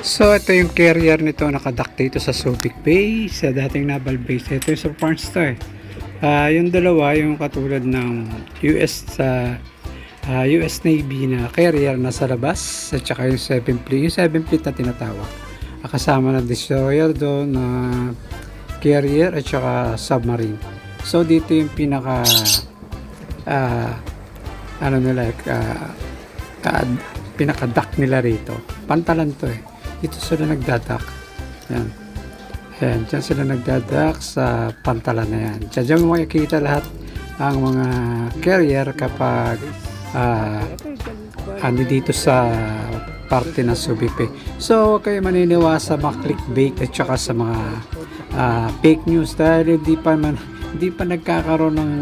So, ito yung carrier nito nakadak dito sa Subic Bay, sa dating naval base. Ito yung sa Farms to eh. Ah, yung dalawa, yung katulad ng US sa ah, US Navy na carrier na sa labas, at saka yung 7 fleet, yung 7 fleet na tinatawag. Ah, Kasama na destroyer doon na carrier at saka submarine. So, dito yung pinaka ah, ano nila, uh, pinaka-duck nila rito. Pantalan to eh. Dito sila nagdadak. Yan. Yan, dyan sila nagdadak sa pantalan na yan. Dyan, dyan makikita lahat ang mga carrier kapag ah, ano dito sa parte ng Subic Bay. So, huwag kayo maniniwa sa mga clickbait at saka sa mga ah, fake news dahil hindi pa man hindi pa nagkakaroon ng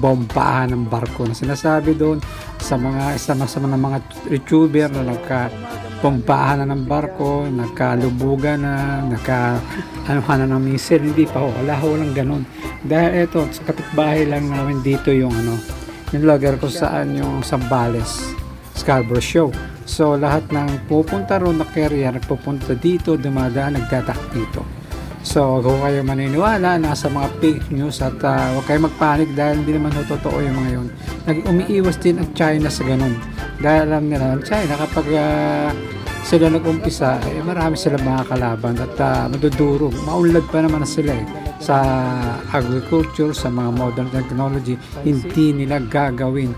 bombaan ng barko na sinasabi doon sa mga isa sa mga, mga YouTuber na nagka bombaan na ng barko, nagkalubugan na, nagka ano na ng misil, hindi pa ho, wala ho lang ganun. Dahil ito, sa kapitbahay lang namin dito yung ano, yung lugar ko saan yung Sambales, Scarborough Show. So lahat ng pupunta roon na carrier, nagpupunta dito, dumadaan, nagdadak dito. So, kung kayo maniniwala, nasa mga fake news at uh, huwag kayo magpanik dahil hindi naman totoo yung mga yun. Nag umiiwas din ang China sa ganun. Dahil alam nila, ang China kapag ah, sila nag-umpisa, eh, marami sila mga kalaban at uh, madudurog. Maunlad pa naman na sila eh. Sa agriculture, sa mga modern technology, hindi nila gagawin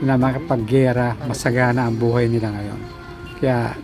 na makapaggera, masagana ang buhay nila ngayon. Kaya